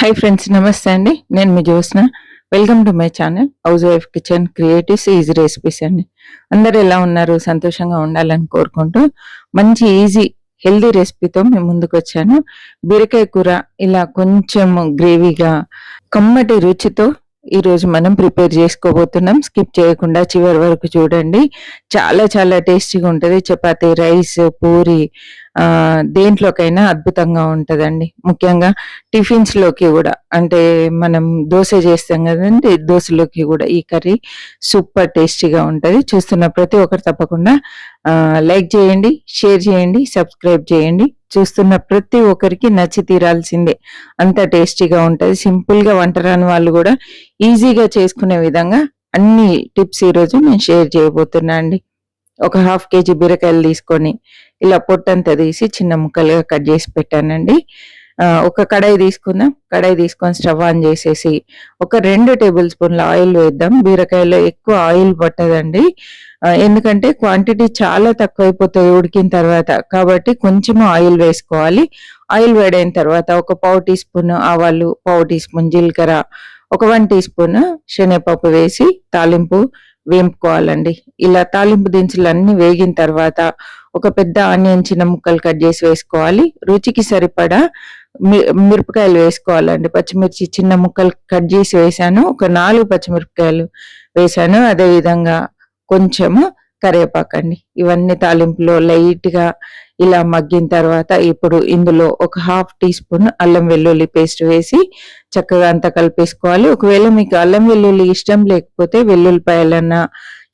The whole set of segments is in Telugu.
హాయ్ ఫ్రెండ్స్ నమస్తే అండి. నేను మీ Jyotsna. Welcome to my channel housewife kitchen creatives easy recipes అండి. అందరు ఎలా ఉన్నారు? సంతోషంగా ఉండాలని కోరుకుంటూ మంచి ఈజీ హెల్దీ రెసిపీతో మేము ముందుకు వచ్చాను. బీరకాయ కూర ఇలా కొంచెం గ్రేవీగా కమ్మటి రుచితో ఈరోజు మనం ప్రిపేర్ చేసుకోబోతున్నాం. స్కిప్ చేయకుండా చివరి వరకు చూడండి. చాలా చాలా టేస్టీగా ఉంటుంది. చపాతీ రైస్ పూరి దేంట్లోకైనా అద్భుతంగా ఉంటుందండి. ముఖ్యంగా టిఫిన్స్లోకి కూడా అంటే మనం దోశ చేస్తాం కదండి దోశలోకి కూడా ఈ కర్రీ సూపర్ టేస్టీగా ఉంటుంది. చూస్తున్న ప్రతి ఒక్కరు తప్పకుండా లైక్ చేయండి షేర్ చేయండి సబ్స్క్రైబ్ చేయండి. చూస్తున్న ప్రతి ఒక్కరికి నచ్చి తీరాల్సిందే. అంత టేస్టీగా ఉంటుంది. సింపుల్గా వంట రాని వాళ్ళు కూడా ఈజీగా చేసుకునే విధంగా అన్ని టిప్స్ ఈ రోజు నేను షేర్ చేయబోతున్నా అండి. ఒక హాఫ్ కేజీ బీరకాయలు తీసుకొని ఇలా పొట్టంతా తీసి చిన్న ముక్కలుగా కట్ చేసి పెట్టానండి. ఒక కడాయి తీసుకుందాం. కడాయి తీసుకొని స్టవ్ ఆన్ చేసేసి ఒక రెండు టేబుల్ స్పూన్ల ఆయిల్ వేద్దాం. బీరకాయలో ఎక్కువ ఆయిల్ పట్టదండి. ఎందుకంటే క్వాంటిటీ చాలా తక్కువైపోతుంది ఉడికిన తర్వాత. కాబట్టి కొంచెం ఆయిల్ వేసుకోవాలి. ఆయిల్ వేడైన తర్వాత ఒక పావు టీ స్పూన్ ఆవాలు పావు టీ స్పూన్ జీలకర్ర ఒక వన్ టీ స్పూన్ శనగపప్పు వేసి తాలింపు వేంపుకోవాలండి. ఇలా తాలింపు దినుసులు అన్ని వేగిన తర్వాత ఒక పెద్ద ఆనియన్ చిన్న ముక్కలు కట్ చేసి వేసుకోవాలి. రుచికి సరిపడా మిరపకాయలు వేసుకోవాలండి. పచ్చిమిర్చి చిన్న ముక్కలు కట్ చేసి వేసాను. ఒక నాలుగు పచ్చిమిరపకాయలు వేసాను. అదేవిధంగా కొంచెము కరివేపాకండి. ఇవన్నీ తాలింపులో లైట్గా ఇలా మగ్గిన తర్వాత ఇప్పుడు ఇందులో ఒక హాఫ్ టీ స్పూన్ అల్లం వెల్లుల్లి పేస్ట్ వేసి చక్కగా అంతా కలిపేసుకోవాలి. ఒకవేళ మీకు అల్లం వెల్లుల్లి ఇష్టం లేకపోతే వెల్లుల్లిపాయలన్నా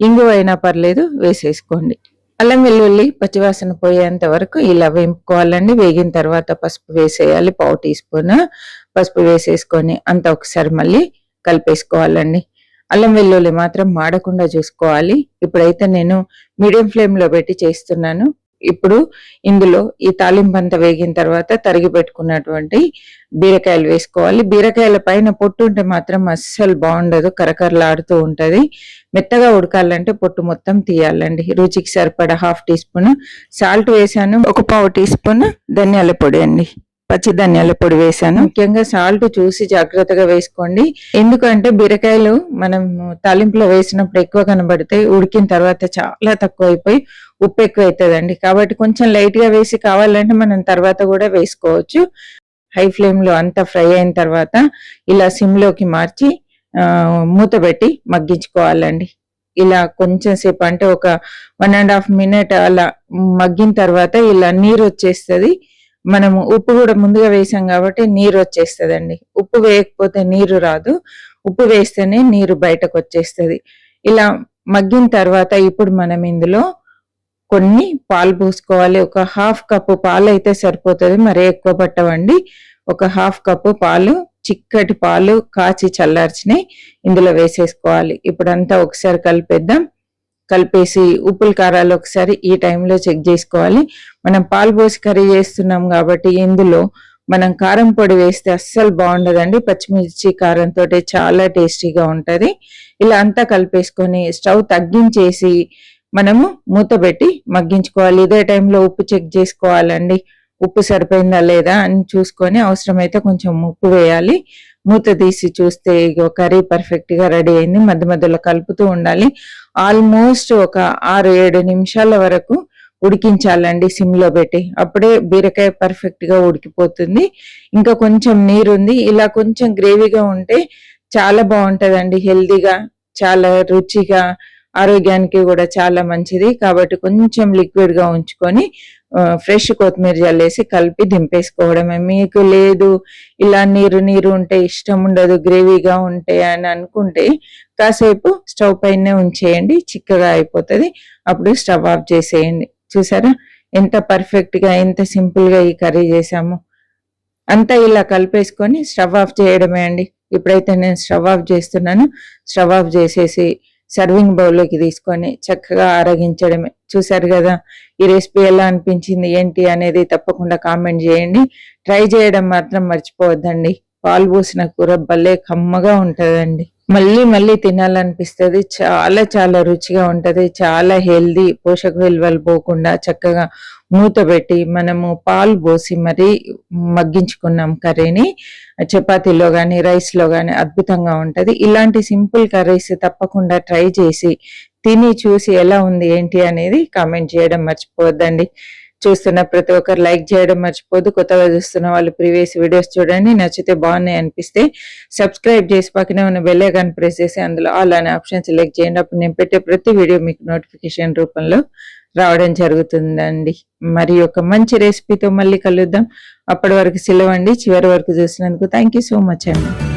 ఇంగువైనా పర్లేదు వేసేసుకోండి. అల్లం వెల్లుల్లి పచ్చివాసన పోయేంత వరకు ఇలా వేపుకోవాలండి. వేగిన తర్వాత పసుపు వేసేయాలి పావు టీ స్పూన్ పసుపు వేసేసుకొని అంత ఒకసారి మళ్ళీ కలిపేసుకోవాలండి. అల్లం వెల్లుల్లి మాత్రం మాడకుండా చూసుకోవాలి. ఇప్పుడైతే నేను మీడియం ఫ్లేమ్లో పెట్టి చేస్తున్నాను. ఇప్పుడు ఇందులో ఈ తాలింపంత వేగిన తర్వాత తరిగి పెట్టుకున్నటువంటి బీరకాయలు వేసుకోవాలి. బీరకాయల పైన పొట్టు ఉంటే మాత్రం అస్సలు బాగుండదు. కరకరలాడుతూ ఉంటుంది. మెత్తగా ఉడకాలంటే పొట్టు మొత్తం తీయాలండి. రుచికి సరిపడా హాఫ్ టీ స్పూన్. సాల్ట్ వేసాను. ఒక పావు టీ స్పూన్ ధనియాల పొడి అండి. పచ్చి ధనియాల పొడి వేసాను. ముఖ్యంగా సాల్ట్ చూసి జాగ్రత్తగా వేసుకోండి. ఎందుకంటే బీరకాయలు మనం తాలింపులో వేసినప్పుడు ఎక్కువ కనబడతాయి ఉడికిన తర్వాత చాలా తక్కువ అయిపోయి ఉప్పు ఎక్కువ అవుతుందండి. కాబట్టి కొంచెం లైట్గా వేసి కావాలంటే మనం తర్వాత కూడా వేసుకోవచ్చు. హై ఫ్లేమ్లో అంతా ఫ్రై అయిన తర్వాత ఇలా సిమ్లోకి మార్చి మూత పెట్టి మగ్గించుకోవాలండి. ఇలా కొంచెం సేపు అంటే ఒక వన్ అండ్ హాఫ్ మినిట్ అలా మగ్గిన తర్వాత ఇలా నీరు వచ్చేస్తుంది. మనము ఉప్పు కూడా ముందుగా వేసాం కాబట్టి నీరు వచ్చేస్తుందండి. ఉప్పు వేయకపోతే నీరు రాదు. ఉప్పు వేస్తేనే నీరు బయటకు వచ్చేస్తుంది. ఇలా మగ్గిన తర్వాత ఇప్పుడు మనం ఇందులో కొన్ని పాలు పోసుకోవాలి. ఒక హాఫ్ కప్పు పాలు అయితే సరిపోతుంది. మరి ఎక్కువ పట్టవండి. ఒక హాఫ్ కప్పు పాలు చిక్కటి పాలు కాచి చల్లార్చిని ఇందులో వేసేసుకోవాలి. ఇప్పుడంతా ఒకసారి కలిపేద్దాం. కలిపేసి ఉప్పుల కారాలు ఒకసారి ఈ టైంలో చెక్ చేసుకోవాలి. మనం పాలు పోసి కర్రీ చేస్తున్నాం కాబట్టి ఇందులో మనం కారం పొడి వేస్తే అస్సలు బాగుండదండి. పచ్చిమిర్చి కారంతో చాలా టేస్టీగా ఉంటుంది. ఇలా అంతా కలిపేసుకొని స్టవ్ తగ్గించేసి మనము మూత పెట్టి మగ్గించుకోవాలి. ఇదే టైంలో ఉప్పు చెక్ చేసుకోవాలండి. ఉప్పు సరిపోయిందా లేదా అని చూసుకొని అవసరమైతే కొంచెం ఉప్పు వేయాలి. మూత తీసి చూస్తే కర్రీ పర్ఫెక్ట్గా రెడీ అయింది. మధ్య మధ్యలో కలుపుతూ ఉండాలి. ఆల్మోస్ట్ ఒక ఆరు ఏడు నిమిషాల వరకు ఉడికించాలండి సిమ్లో పెట్టి. అప్పుడే బీరకాయ పర్ఫెక్ట్గా ఉడికిపోతుంది. ఇంకా కొంచెం నీరు ఉంది ఇలా కొంచెం గ్రేవీగా ఉంటే చాలా బాగుంటుందండి. హెల్దీగా చాలా రుచిగా ఆరోగ్యానికి కూడా చాలా మంచిది. కాబట్టి కొంచెం లిక్విడ్గా ఉంచుకొని ఫ్రెష్ కొత్తిమీర జల్లేసి కలిపి దింపేసుకోవడమే. మీకు లేదు ఇలా నీరు నీరు ఉంటే ఇష్టం ఉండదు గ్రేవీగా ఉంటే అని అనుకుంటే కాసేపు స్టవ్ పైనే ఉంచేయండి చిక్కగా అయిపోతుంది. అప్పుడు స్టవ్ ఆఫ్ చేసేయండి. చూసారా? ఎంత పర్ఫెక్ట్గా ఎంత సింపుల్గా ఈ కర్రీ చేసాము అంతా ఇలా కలిపేసుకొని స్టవ్ ఆఫ్ చేయడమే అండి. ఇప్పుడైతే నేను స్టవ్ ఆఫ్ చేస్తున్నాను. స్టవ్ ఆఫ్ చేసేసి సర్వింగ్ బౌల్లోకి తీసుకొని చక్కగా ఆరగించడమే. చూసారు కదా ఈ రెసిపీ ఎలా అనిపించింది ఏంటి అనేది తప్పకుండా కామెంట్ చేయండి. ట్రై చేయడం మాత్రం మర్చిపోవద్దండి. పాలు పోసిన కూర భలే కమ్మగా ఉంటుందండి. మళ్ళీ మళ్ళీ తినాలనిపిస్తుంది చాలా చాలా రుచిగా ఉంటుంది చాలా హెల్దీ పోషక విలువలు పోకుండా చక్కగా మూత పెట్టి మనము పాలు పోసి మరీ మగ్గించుకున్నాం కర్రీని. చపాతీలో కానీ రైస్‌లో కానీ అద్భుతంగా ఉంటుంది ఇలాంటి సింపుల్ కర్రీస్ తప్పకుండా ట్రై చేసి తిని చూసి ఎలా ఉంది ఏంటి అనేది కామెంట్ చేయడం మర్చిపోవద్దండి. చూస్తున్న ప్రతి ఒక్కరు లైక్ చేయడం మర్చిపోదు కొత్తగా చూస్తున్న వాళ్ళు ప్రీవియస్ వీడియోస్ చూడండి. నచ్చితే బాగున్నాయి అనిపిస్తే సబ్స్క్రైబ్ చేసి పక్కనే ఉన్న బెల్ ఐకాన్ ప్రెస్ చేసి అందులో ఆల్ అనే ఆప్షన్ సెలెక్ట్ చేయండి. అప్పుడు నేను పెట్టే ప్రతి వీడియో మీకు నోటిఫికేషన్ రూపంలో రావడం జరుగుతుందండి. మరి ఒక మంచి రెసిపీతో మళ్ళీ కలుద్దాం. అప్పటి వరకు సెలవండి. చివరి వరకు చూసినందుకు థ్యాంక్ యూ సో మచ్ అండి.